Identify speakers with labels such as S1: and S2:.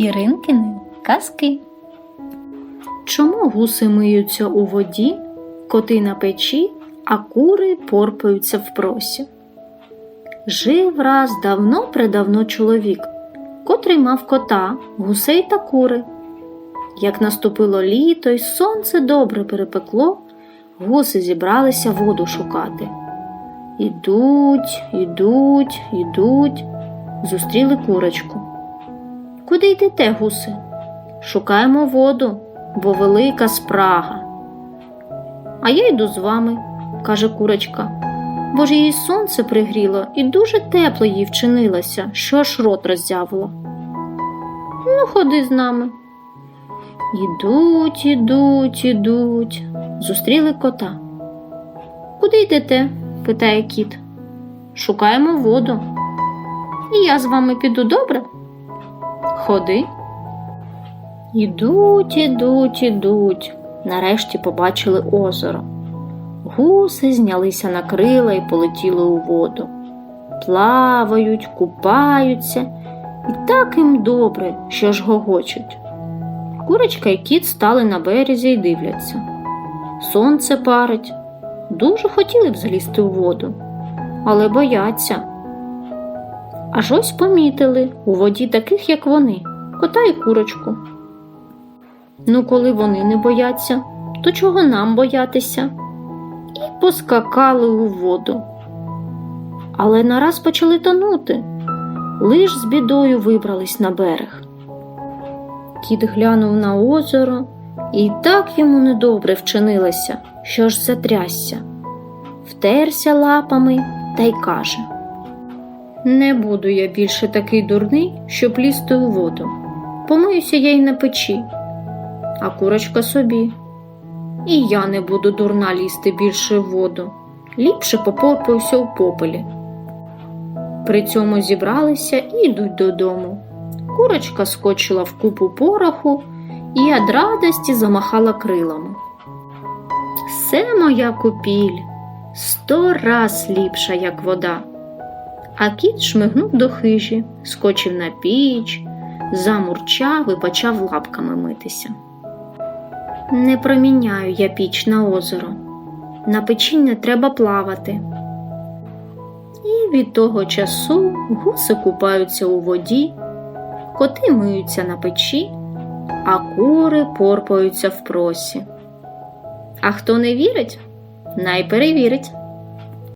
S1: Іринкини казки. Чому гуси миються у воді, коти на печі, а кури порпаються в просі? Жив раз давно предавно чоловік, котрий мав кота, гусей та кури. Як наступило літо й сонце добре перепекло, гуси зібралися воду шукати. Ідуть, ідуть, ідуть, зустріли курочку. Куди йдете, гуси? Шукаємо воду, бо велика спрага. А я йду з вами, каже курочка, бо ж її сонце пригріло і дуже тепло їй вчинилося, що аж рот роззявила. Ну, ходи з нами. Ідуть, ідуть, ідуть, зустріли кота. Куди йдете? питає кіт. Шукаємо воду. І я з вами піду добре? Ходи. Ідуть, ідуть, ідуть. Нарешті побачили озеро. Гуси знялися на крила і полетіли у воду. Плавають, купаються, і так їм добре, що ж гогочуть. Курочка і кіт стали на березі і дивляться. Сонце парить. Дуже хотіли б залізти у воду, але бояться. Аж ось помітили у воді таких, як вони, кота і курочку. Ну, коли вони не бояться, то чого нам боятися? І поскакали у воду. Але нараз почали тонути, лиш з бідою вибрались на берег. Кіт глянув на озеро, і так йому недобре вчинилося, що ж затрясся, втерся лапами та й каже Не буду я більше такий дурний, щоб лізти у воду. Помиюся я й на печі, а курочка собі. І я не буду дурна лізти більше в воду, ліпше попорпаюся у попелі. При цьому зібралися і йдуть додому. Курочка скочила в купу пороху і від радості замахала крилами. Все моя купіль сто раз ліпша, як вода. А кіт шмигнув до хижі, скочив на піч, замурчав і почав лапками митися. Не проміняю я піч на озеро. На печі не треба плавати. І від того часу гуси купаються у воді, коти миються на печі, а кури порпаються в просі. А хто не вірить, най перевірить.